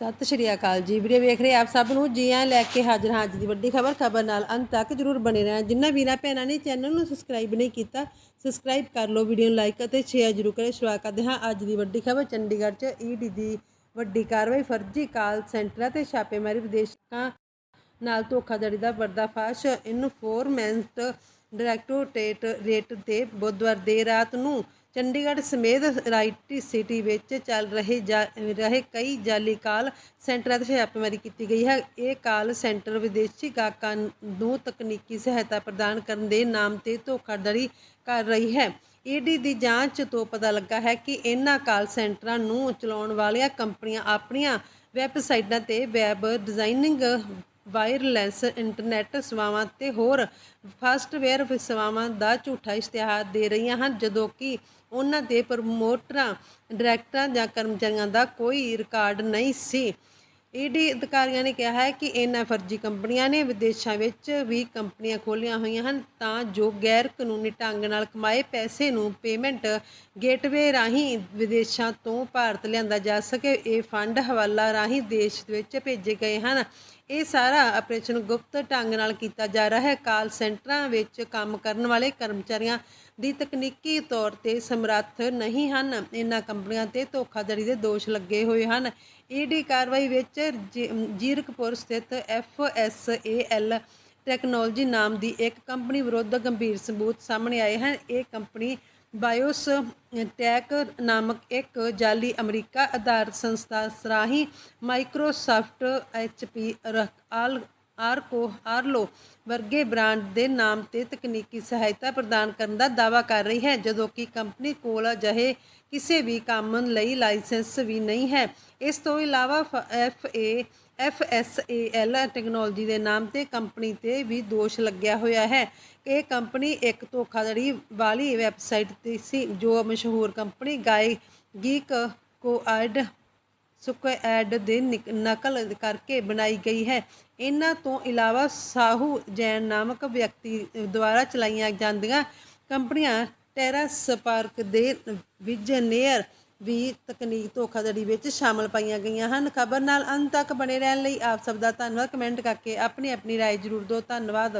ਸਤਿ ਸ਼੍ਰੀ ਅਕਾਲ ਜੀ। ਵੀਡੀਓ ਵੇਖ ਰਹੇ ਆਪ ਸਭ ਨੂੰ? ਜੀ ਆਇਆਂ ਲੈ ਕੇ ਹਾਜ਼ਰ ਹਾਂ ਅੱਜ ਦੀ ਵੱਡੀ ਖਬਰ। ਖਬਰ ਨਾਲ ਅੰਤ ਤੱਕ ਜਰੂਰ ਬਣੇ ਰਹਿਣਾ। ਜਿਨ੍ਹਾਂ ਵੀਰਾਂ ਭੈਣਾਂ ਨੇ ਚੈਨਲ ਨੂੰ ਸਬਸਕ੍ਰਾਈਬ ਨਹੀਂ ਕੀਤਾ, ਸਬਸਕ੍ਰਾਈਬ ਕਰ ਲਓ ਵੀਡੀਓ ਨੂੰ ਲਾਈਕ ਅਤੇ ਸ਼ੇਅਰ ਜਰੂਰ ਕਰੇ ਸ਼ੁਰੂਆਤ ਕਰਦੇ ਹਾਂ ਅੱਜ ਦੀ ਵੱਡੀ ਖਬਰ। ਚੰਡੀਗੜ੍ਹ 'ਚ ਈਡੀ ਦੀ ਵੱਡੀ ਕਾਰਵਾਈ, ਫਰਜ਼ੀ ਕਾਲ ਸੈਂਟਰਾਂ ਤੇ ਛਾਪੇਮਾਰੀ ਵਿਦੇਸ਼ਕਾਂ ਨਾਲ ਧੋਖਾਧੜੀ ਦਾ ਪਰਦਾਫਾਸ਼ ਇਨਫੋਰਮੈਂਟ ਡਾਇਰੈਕਟੋਰੇਟ ਰੇਟ ਤੇ ਬੁੱਧਵਾਰ ਦੇ ਰਾਤ ਨੂੰ ਚੰਡੀਗੜ੍ਹ ਸਮੇਤ ਰਾਈਟੀ ਸਿਟੀ ਵਿੱਚ ਚੱਲ ਰਹੇ ਜਾ, ਰਹੇ ਕਈ ਜਾਲੀ ਕਾਲ ਸੈਂਟਰਾਂ ਤੇ ਛਾਪੇਮਾਰੀ ਕੀਤੀ ਗਈ ਹੈ। ਇਹ ਕਾਲ ਸੈਂਟਰ ਵਿਦੇਸ਼ੀ ਗਾਹਕਾਂ ਨੂੰ ਤਕਨੀਕੀ ਸਹਾਇਤਾ ਪ੍ਰਦਾਨ ਕਰਨ ਦੇ ਨਾਮ ਤੇ ਧੋਖਾਧੜੀ ਕਰ ਰਹੀ ਹੈ। ਈਡੀ ਦੀ ਜਾਂਚ ਤੋਂ ਪਤਾ ਲੱਗਾ ਹੈ ਕਿ ਇਹਨਾਂ ਕਾਲ ਸੈਂਟਰਾਂ ਨੂੰ ਚਲਾਉਣ ਵਾਲੀਆਂ ਕੰਪਨੀਆਂ ਆਪਣੀਆਂ ਵੈਬਸਾਈਟਾਂ ਤੇ ਵੈਬ ਡਿਜ਼ਾਈਨਿੰਗ ਵਾਇਰਲੈਸ ਇੰਟਰਨੈਟ ਸੇਵਾਵਾਂ ਤੇ ਹੋਰ ਫਾਸਟਵੇਅਰ ਸੇਵਾਵਾਂ ਦਾ ਝੂਠਾ ਇਸ਼ਤਿਹਾਰ ਦੇ ਰਹੀਆਂ ਹਨ, ਜਦੋਂ ਕਿ ਉਹਨਾਂ ਦੇ ਪ੍ਰਮੋਟਰਾਂ, ਡਾਇਰੈਕਟਰਾਂ ਜਾਂ ਕਰਮਚਾਰੀਆਂ ਦਾ ਕੋਈ ਰਿਕਾਰਡ ਨਹੀਂ ਸੀ। ਈਡੀ ਅਧਿਕਾਰੀਆਂ ਨੇ ਕਿਹਾ ਹੈ ਕਿ ਇਹਨਾਂ ਫਰਜ਼ੀ ਕੰਪਨੀਆਂ ਨੇ ਵਿਦੇਸ਼ਾਂ ਵਿੱਚ ਵੀ ਕੰਪਨੀਆਂ ਖੋਲ੍ਹੀਆਂ ਹੋਈਆਂ ਹਨ, ਤਾਂ ਜੋ ਗੈਰ ਕਾਨੂੰਨੀ ਢੰਗ ਨਾਲ ਕਮਾਏ ਪੈਸੇ ਨੂੰ ਪੇਮੈਂਟ ਗੇਟਵੇ ਰਾਹੀਂ ਵਿਦੇਸ਼ਾਂ ਤੋਂ ਭਾਰਤ ਲਿਆਂਦਾ ਜਾ ਸਕੇ, ਇਹ ਫੰਡ ਹਵਾਲਾ ਰਾਹੀਂ ਦੇਸ਼ ਵਿੱਚ ਭੇਜੇ ਗਏ ਹਨ। ਇਹ ਸਾਰਾ ਆਪਰੇਸ਼ਨ ਗੁਪਤ ਢੰਗ ਨਾਲ ਕੀਤਾ ਜਾ ਰਿਹਾ ਹੈ। ਕਾਲ ਸੈਂਟਰਾਂ ਵਿੱਚ ਕੰਮ ਕਰਨ ਵਾਲੇ ਕਰਮਚਾਰੀਆਂ ਦੀ ਤਕਨੀਕੀ ਤੌਰ ਤੇ ਸਮਰੱਥ ਨਹੀਂ ਹਨ। ਇਹਨਾਂ ਕੰਪਨੀਆਂ ਤੇ ਧੋਖਾਧੜੀ ਦੇ ਦੋਸ਼ ਲੱਗੇ ਹੋਏ ਹਨ। ਈਡੀ ਕਾਰਵਾਈ ਵਿੱਚ ਜੀ- ਜੀਰਕਪੁਰ ਸਥਿਤ ਐਫਐਸਏਐਲ ਟੈਕਨੋਲੋਜੀ ਨਾਮ ਦੀ ਇੱਕ ਕੰਪਨੀ ਵਿਰੁੱਧ ਗੰਭੀਰ ਸਬੂਤ ਸਾਹਮਣੇ ਆਏ ਹਨ। ਇਹ ਕੰਪਨੀ ਬਾਇਓਸ ਟੈਕ ਨਾਮਕ ਇੱਕ ਜਾਲੀ ਅਮਰੀਕਾ ਆਧਾਰਿਤ ਸੰਸਥਾ ਰਾਹੀਂ ਮਾਈਕਰੋਸਾਫਟ ਐਚਪੀ ਆਲ ਆਰਕੋ ਆਰਲੋ ਵਰਗੇ ਬ੍ਰਾਂਡ ਦੇ ਨਾਮ ਤੇ ਤਕਨੀਕੀ ਸਹਾਇਤਾ ਪ੍ਰਦਾਨ ਕਰਨ ਦਾ ਦਾਅਵਾ ਕਰ ਰਹੀ ਹੈ, ਜਦੋਂ ਕਿ ਕੰਪਨੀ ਕੋਲ ਅਜਿਹੇ ਕਿਸੇ ਵੀ ਕੰਮ ਲਈ ਲਾਇਸੈਂਸ ਵੀ ਨਹੀਂ ਹੈ। ਇਸ ਤੋਂ ਇਲਾਵਾ F A F S A L technology ਦੇ ਨਾਮ ਤੇ ਕੰਪਨੀ ਤੇ ਵੀ ਦੋਸ਼ ਲੱਗਿਆ ਹੋਇਆ ਹੈ। ਇਹ ਕੰਪਨੀ ਇੱਕ ਧੋਖਾਧੜੀ ਵਾਲੀ ਵੈਬਸਾਈਟ ਤੇ ਸੀ, ਜੋ ਮਸ਼ਹੂਰ ਕੰਪਨੀ ਗਾਈ ਗੀਕ ਕੋਆਡ ਸੁਕੁਐਡ ਦੇ ਨਿਕ- ਨਕਲ ਕਰਕੇ ਬਣਾਈ ਗਈ ਹੈ। ਇਹਨਾਂ ਤੋਂ ਇਲਾਵਾ ਸਾਹੂ ਜੈਨ ਨਾਮਕ ਵਿਅਕਤੀ ਦੁਆਰਾ ਚਲਾਈਆਂ ਜਾਂਦੀਆਂ ਕੰਪਨੀਆਂ ਟੈਰਾ ਸਪਾਰਕ ਦੇ ਵਿਜਨੇਅਰ ਵੀ ਤਕਨੀਕ ਧੋਖਾਧੜੀ ਵਿੱਚ ਸ਼ਾਮਲ ਪਾਈਆਂ ਗਈਆਂ ਹਨ ਖਬਰ ਨਾਲ ਅੰਤ ਤੱਕ ਬਣੇ ਰਹਿਣ ਲਈ ਆਪ ਸਭ ਦਾ ਧੰਨਵਾਦ ਕਮੈਂਟ ਕਰਕੇ ਆਪਣੀ ਆਪਣੀ رائے ਜ਼ਰੂਰ ਦਿਓ ਧੰਨਵਾਦ